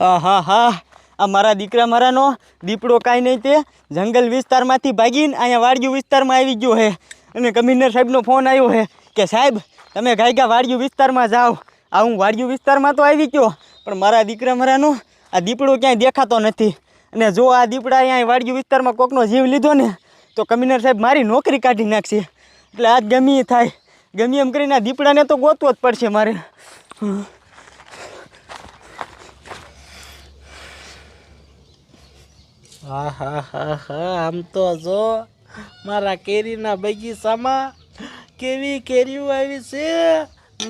હા હા. આ મારા દીકરા મારાનો દીપડો કાંઈ નહીં તે. જંગલ વિસ્તારમાંથી ભાગીને અહીંયા વાડિયું વિસ્તારમાં આવી ગયો છે અને કમિશનર સાહેબનો ફોન આવ્યો છે કે, સાહેબ, તમે ગાયગા વાડિયું વિસ્તારમાં જાઓ. આ હું વાડિયું વિસ્તારમાં તો આવી ગયો, પણ મારા દીકરા મારાનો આ દીપડો ક્યાંય દેખાતો નથી. અને જો આ દીપડા અહીંયા વાડિયું વિસ્તારમાં કોકનો જીવ લીધો ને, તો કમિશનર સાહેબ મારી નોકરી કાઢી નાખશે. એટલે આજ ગમી એ થાય. ગમી એમ કરીને આ દીપડાને તો ગોતવો જ પડશે મારે. હા હા હા હા આમ તો જો, મારા કેરીના બગીચામાં કેવી કેરીઓ આવી છે?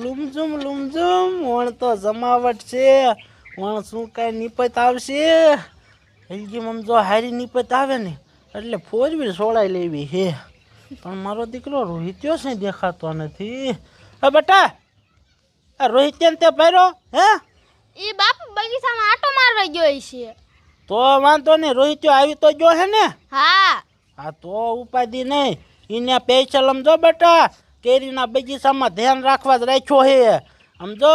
લુમઝુમ લુમઝુમ, વણ તો જમાવટ છે. વણ શું કાંઈ નિપત આવશે? હલકીમાં જો હારી નિપત આવે ને, એટલે ફોર વ્હીલ સોડાઈ લેવી હે પણ મારો દીકરો રોહિત્યો છે દેખાતો નથી. હે બેટા, આ રોહિત્યન તે પહેરો, હે? એ બાપ બગીચામાં આટો મારવા ગયો છે. તો વાંધો નહીં રોહિત્યો આવી તો જો હે ને? હા. હા તો ઉપાધિ નહીં. એને પેશલ સમજો બેટા કેરીના બગીચામાં ધ્યાન રાખવા જ રાખ્યો હે. સમજો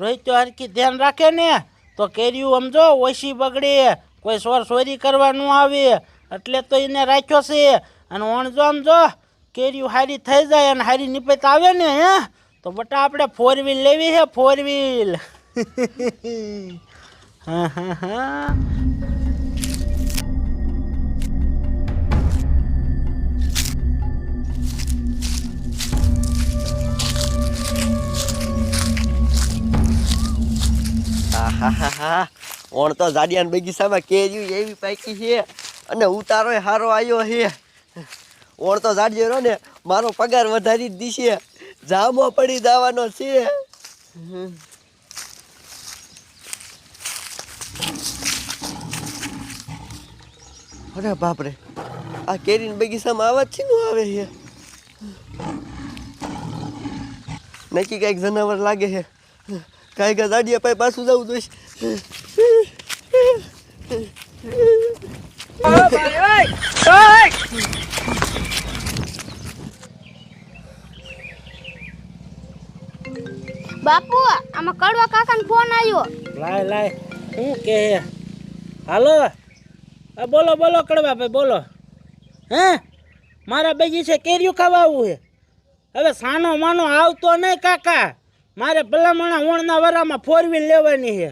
રોહિત હરકી ધ્યાન રાખે ને તો કેરીઓ સમજો ઓછી બગડે. કોઈ સોર સોરી કરવા ન આવે. એટલે તો એને રાખ્યો છે. અને વણજો સમજો કેરીઓ હારી થઈ જાય અને હારી નિપત આવે ને હે? તો બટા આપણે ફોર વ્હીલ લેવી હે ફોર વ્હીલ હા હા હા. ઓણ તો જાડિયાન બગીચામાં કેરી એવી પાકી છે અને ઉતારો સારો આવ્યો છે. ઓણ તો જાડિયો રહ્યો ને, મારો પગાર વધારી જ દીશે. જામો પડી જવાનો છે. અરે બાપરે, આ કેરીન બગીચામાં આવા જ છે નું આવે છે? નક્કી કંઈક જનાવર લાગે છે? કાંઈ કે દાડિયા પાસે પાછું જવું જોઈશ. બાપુ આમાં કડવા કાકાનો ફોન આવ્યો. લાય લાય. શું કે? હાલો? આ બોલો બોલો કડવા ભાઈ બોલો. હે? મારા બગીચે કેરીયું ખાવા આવવું છે. હવે સાનો માનો આવતો નહીં કાકા. મારે ભલામણા વણના વરામાં ફોર વ્હીલ લેવાની છે.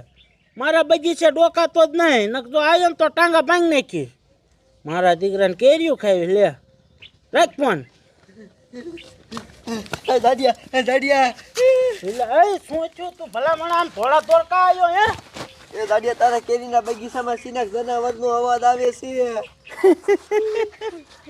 મારા બગીચે ડોકાતો જ નહીં નક જો આવ્યો ને તો ટાંગા ભાંગી નાખી મારા દીકરાને કેર્યું ખાવી લે. રાખ પણ દાડિયા એ દાડિયા. એ થયું તું? ભલામણા આમ થોડા ધોળકા આવ્યો હે? એ દાડિયા તારા કેરીના બગીચામાં સિનાક જનાવરનો અવાજ આવે છે.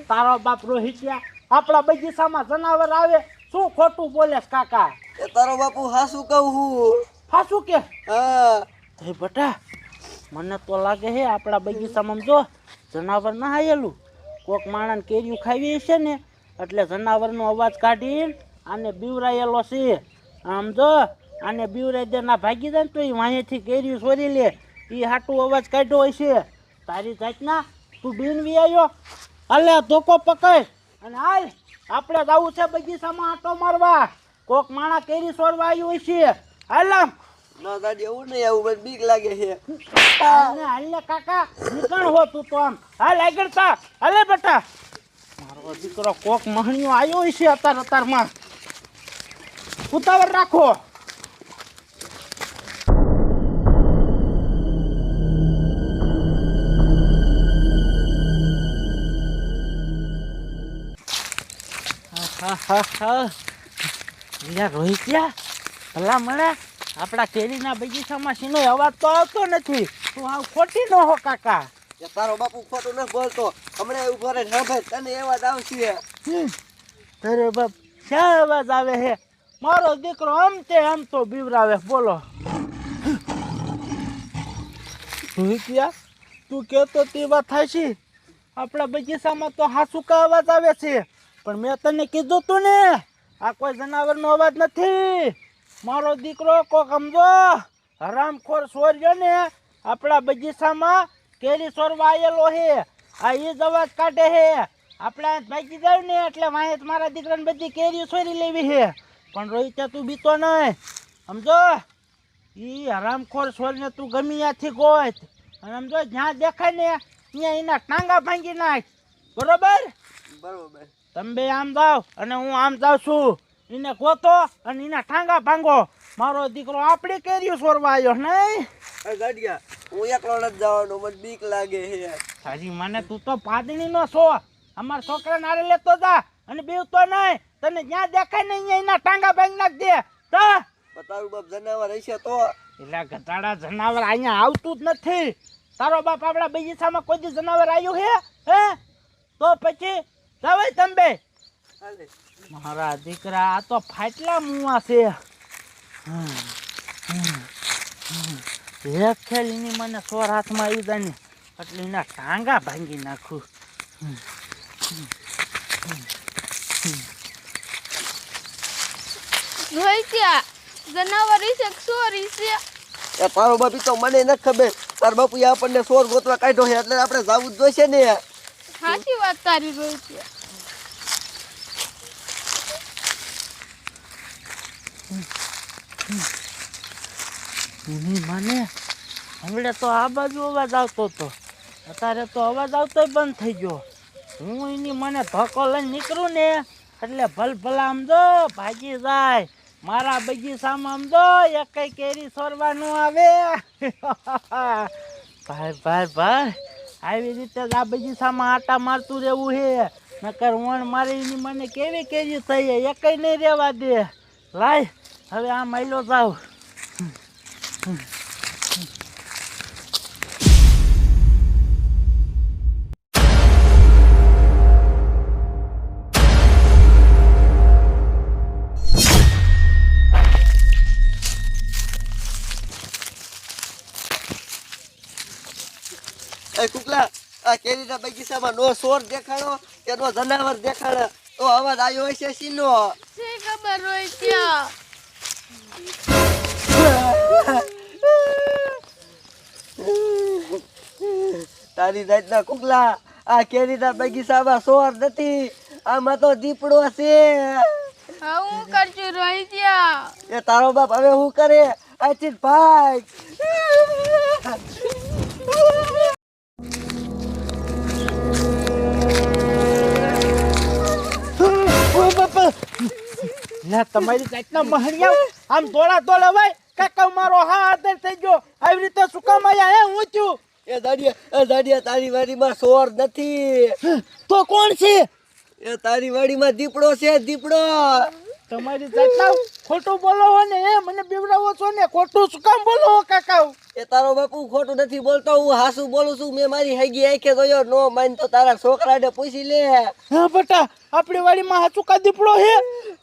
તારો બાપ રોહિત્યા આપણા બગીચામાં જનાવર આવે શું ખોટું બોલે કાકા? એ તારો બાપુ હાસું કહું હું. હાસું કે? હા. હે બટા મને તો લાગે હે આપણા બગીચામાં જો જનાવર ના આયેલું કોક માણસ કેરીયું ખાવી છે ને એટલે જનાવરનો અવાજ કાઢીને આને બીવરાયેલો છે. આમ જો આને બીવરાઈ દે ના ભાગી જાય ને તો એ વાંહેથી કેરીયું સોરી લે. એ હાટું અવાજ કાઢ્યો હોય છે. તારી જાતના તું બીન વી આવ્યો હાલે ધોકો પકડ. અને હાલ આપણે જવું છે બગીચામાં આટો મારવા. કોક માણા કેરી સોરવા આવ્યું હોય છે. હાલ. આમ ના દાદી એવું નહીં આવું મને બીક લાગે છે. હાલને કાકા. નીકળ હો તું તો આમ. હાલ આગળ તા હાલે બેટા. મારો દીકરો કોક મહણીઓ આવ્યો છે અતાર અતારમાં. ઉતાવળ રાખો. હા હા હા. લ્યા રોહિત ભલા મળે. આપણા કેરીના બગીચામાં સીનો અવાજ તો આવતો નથી. તું આવ ખોટી ન હો કાકા. તારો બાપુ ખોટું ન બોલતો. હમણાં ઊભો રહે ભાઈ તને અવાજ આવશે. અરે બાપ શા અવાજ આવે હે? મારો દીકરો આમ તે આમ તો બીવરાવે બોલો. રોહિતિયા તું કહેતો તે વાત થાય છે આપણા બગીચામાં તો હાસુકા અવાજ આવે છે. પણ મેં તને કીધું તું ને. આ કોઈ જનાવરનો અવાજ નથી. મારો દીકરો કોક સમજો હરામખોર સોર્યો ને આપણા બગીચામાં કેરી સોરવા આવેલો હે. આ એ જ અવાજ કાઢે હે. આપણે ભાગી જાય ને એટલે વાંહે મારા દીકરાને બધી કેરીઓ સોરી લેવી છે પણ રોહિત તું બીતો નહીં સમજો? એ હરામખોર છોરીને તું ગમી ત્યાંથી ગોત. અને સમજો, જ્યાં દેખાય ને ત્યાં એના ટાંગા ભાંગી નાખ. બરોબર? બરોબર. તમે બે આમ જાઓ અને હું આમ જાઉં છું. એને ગોતો અને એના ટાંગા ભાંગો. મારો દીકરો આપણે કેરીઓ સોરવા આવ્યો નહીં? ગાડિયા હું એકલો નથી જવાનો મને બીક લાગે છે હાજી મને તું તો પાદણી નો છો. અમારા છોકરા નારે લેતો જા અને બીવતો નહીં. તને જ્યાં દેખાય ને અહીંયા એના ટાંગા ભાંગી નાખ દે. તો તારું બાપ જનાવર હશે તો. એટલે ઘટાડા જનાવર અહીંયા આવતું જ નથી. તારો બાપ આપણા બગીચામાં કોઈ દી જનાવર આવ્યું હે? હે? તો પછી જવાય તમે મારા દીકરા આ તો ફાટલા મુવા છે. હમ, હમ, હમ. એક ખેલીની મને સોર હાથમાં આવી જાય ને એટલે એના ટાંગા ભાંગી નાખું. તારો બાપી તો મને નથી ખબર. તાર બાપુ આપણને સોર ગોતવા કાઢ્યો છે એટલે આપણે જવું જ જોઈશે ને. સાચી વાત તારી રહી એની મને, હમણાં તો આ બાજુ અવાજ આવતો હતો. અત્યારે તો અવાજ આવતો બંધ થઈ ગયો. હું એની મને ધક્કો લઈને નીકળું ને, એટલે ભલ ભલા આમ ભાગી જાય. મારા બગીચામાં આમ જો કઈ કેરી સોરવાનું આવે. ભાઈ ભાઈ ભાઈ. આવી રીતે બગીચામાં આટા મારતું રહેવું હે. નકર વણ મારી એની મને કેવી કેવી થઈ એકઈ નહીં રહેવા દે. લાય, હવે આ માયલો જાવ. કુકલા આ કેરીના બગીચામાં નો સોર દેખાડો કે નો જનાવર દેખાડે. તો અવાજ આવ્યો હશે સીનો છે ખબર રોહિત્યા તારી જાતના કુકલા આ કેરીના બગીચામાં સોર નથી આમાં તો દીપડો છે. હા હું કરશું રોહિત્યા એ તારો બાપ હવે શું કરે? આથી ભાગ. ના તમારી જાતના મહણિયા આમ દોડા દોડ ભાઈ કાકા મારો હા આદર થઈ ગયો. આવી રીતે શું કામ આયા હે હું છું? એ દાડિયા એ દાડિયા તારી વાડીમાં સોર નથી. તો કોણ છે? એ તારી વાડીમાં દીપડો છે દીપડો. તમારી જાતના ખોટું બોલો હો ને એ મને બીવડાવો છો ને ખોટું શું કામ બોલો હો કાકા એ તારો બાપુ ખોટું નથી બોલતો હું હાસુ બોલું છું મેં મારી હેગી આંખે જોયો નો માન તો તારા છોકરાને પૂછી લે. હા બટા આપણી વાડીમાં હાચું કા દીપડો હે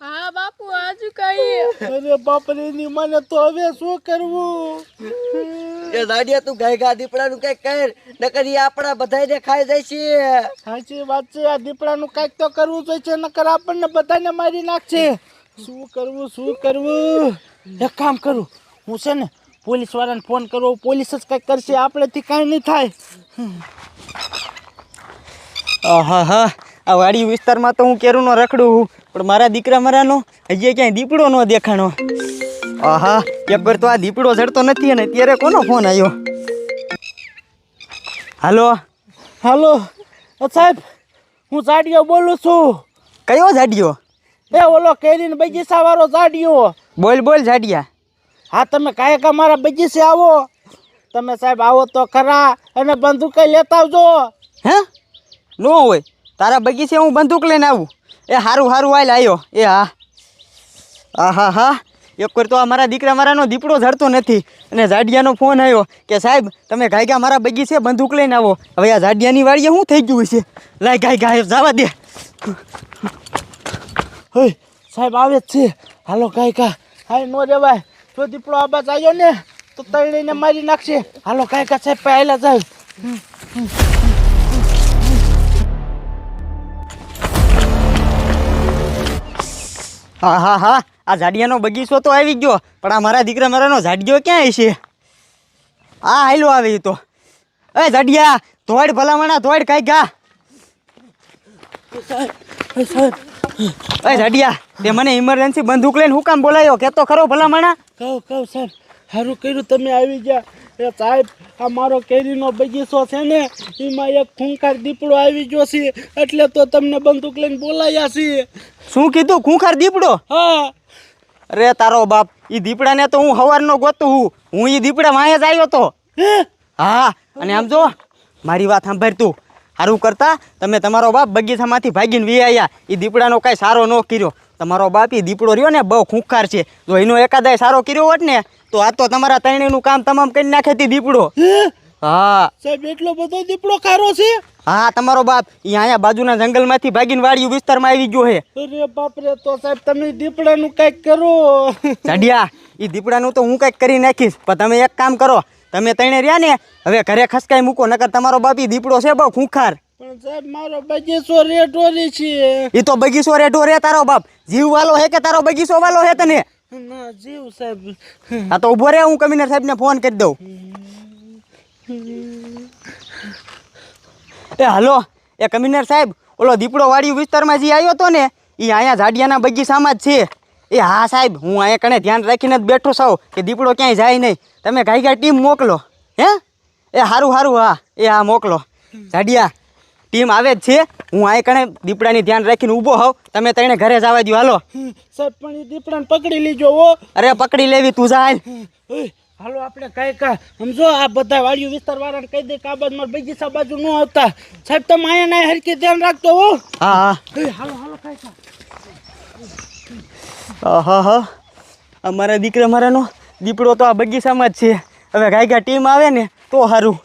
હા બાપુ આજુ કહીએ. અરે બાપરે ની મને તો હવે શું કરવું? એ દાડિયા તું ગાય ગા દીપડાનું કંઈક કર નકર ઈ આપણા બધાયને ખાઈ જાય છે. સાચી વાત છે આ દીપડાનું કાંઈક તો કરવું જોઈએ છે નકર આપણને બધાને મારી નાખશે. શું કરવું શું કરવું? એક કામ કરું હું છે ને પોલીસ વાળાને ફોન કરો પોલીસ જ કંઈક કરશે આપણેથી કાંઈ નહીં થાય. આહા હા આ વાડી વિસ્તારમાં તો હું કેરુંનો રખડું હું પણ મારા દીકરા મારાનો હજી ક્યાંય દીપડો ન દેખાણો. આહા એક તો આ દીપડો ચડતો નથી અને ત્યારે કોનો ફોન આવ્યો હાલો? હાલો સાહેબ હું જાડિયો બોલું છું. કયો જાડિયો? એ ઓલો કેરીને બગીચા વાળો જાડિયો. બોલ બોલ જાડિયા. હા તમે કાંઈ કા મારા બગીચે આવો. તમે સાહેબ આવો તો ખરા અને બંદૂકે લેતા આવજો. હે? નો હોય. તારા બગીચે હું બંદૂક લઈને આવું. એ સારું સારું હાલ આવ્યો એ હા. હા હા. હા એક વાર તો આ મારા દીકરા મારાનો દીપડો ઝડતો નથી. અને જાડિયાનો ફોન આવ્યો કે, સાહેબ, તમે ગાયગા મારા બગીચે બંદૂક લઈને આવો. હવે આ જાડિયાની વાડીએ શું થઈ ગયું છે લાય ગાય ગાય જવા દે. હોય સાહેબ, આવે જ છે. હાલો ગાયકા હાય, નો રેવાય જો દીપડો આબાજ આવ્યો ને, તો તળીને મારી નાખશે. હાલો ગાયકા સાહેબ પહેલા જાય હા હા હા. આ ઝાડિયાનો બગીચો તો આવી ગયો, પણ આ મારા દીકરા મારાનો ઝાડિયો ક્યાં છે હા હાલો આવે તો. એ ઝાડિયા, ધોડ ભલામણા, ધોડ કાંઈ ગા. એ ઝાડિયા, તે મને ઇમરજન્સી બંદૂક લઈને હું કામ બોલાયો કે તો ખરો ભલામણા? કહો કહો સર સારું કર્યું, તમે આવી ગયા. એ સાહેબ આ મારો કેરીનો બગીચો છે ને એમાં એક ખૂંખાર દીપડો આવી ગયો છે એટલે તો તમને બંદૂક લઈને બોલાયા છીએ. શું કીધું? ખૂંખાર દીપડો? હા. અરે તારો બાપ એ દીપડાને તો હું હવારનો ગોતું હું. હું એ દીપડા વાંહે જ આવ્યો તો. હા? અને આમ જો મારી વાત સાંભળ તું. સારું કરતા તમે તમારો બાપ બગીચામાંથી ભાગીને વી આવ્યા એ દીપડાનો કાંઈ સારો ન કર્યો. તમારો બાપી દીપડો રહ્યો ને બહુ ખૂંખાર છે. જો એનો એકાદાય સારો કર્યો હોત ને તો આ તો તમારા ત્રણેયનું કામ તમામ કરી નાખે તે દીપડો. હા? સાહેબ એટલો બધો દીપડો ખારો છે? હા તમારો બાપ એ અહીંયા બાજુના જંગલમાંથી ભાગીને વાડિયું વિસ્તારમાં આવી ગયો હે. અરે બાપરે તો સાહેબ તમે દીપડાનું કંઈક કરો. જાડિયા એ દીપડાનું તો હું કંઈક કરી નાખીશ પણ તમે એક કામ કરો તમે તણે રહ્યા ને હવે ઘરે ખસકાઈ મૂકો નકર તમારો બાપી દીપડો છે બહુ ખૂંખાર. પણ સાહેબ મારો બગીચો રેટોરી છે. એ તો બગીચો રેટો રે તારો બાપ. જીવ વાલો હે કે તારો બગીચો વાલો હે તને? ના જીવ સાહેબ. આ તો ઊભો રે હું કમિશનર સાહેબને ફોન કરી દઉં. એ હાલો. એ કમિશનર સાહેબ ઓલો દીપડો વાડી વિસ્તારમાં જે આવ્યો હતો ને એ અહીંયા ઝાડિયાના બગીચામાં જ છે. એ હા સાહેબ હું અહીંયા કણે ધ્યાન રાખીને જ બેઠો છું કે દીપડો ક્યાંય જાય નહીં. તમે ગાઈ ગાઈ ટીમ મોકલો હે? એ સારું સારું હા એ હા મોકલો. ઝાડિયા ટીમ આવે જ છે. હું આ કણે દીપડાની ધ્યાન રાખીને ઊભો હોઉં. તમે તઈને ઘરે જવા દો હાલો. સાહેબ પણ એ દીપડાને પકડી લીજો હો. અરે પકડી લેવી તું જાય હાલ. હાલો આપણે કઈ કા સમજો આ બધા વાડિયું વિસ્તાર વાળાને કહી દે કે આ બાજુ મારા બગીચા બાજુ ન આવતા સાહેબ તમે અહીંયા ના હરકી ધ્યાન રાખતો હો. હા હા. હાલો હાલો કઈ કા. હા હા અમારા દીકરા મારાનો દીપડો તો આ બગીચામાં જ છે. હવે ગાયગા ટીમ આવે ને તો સારું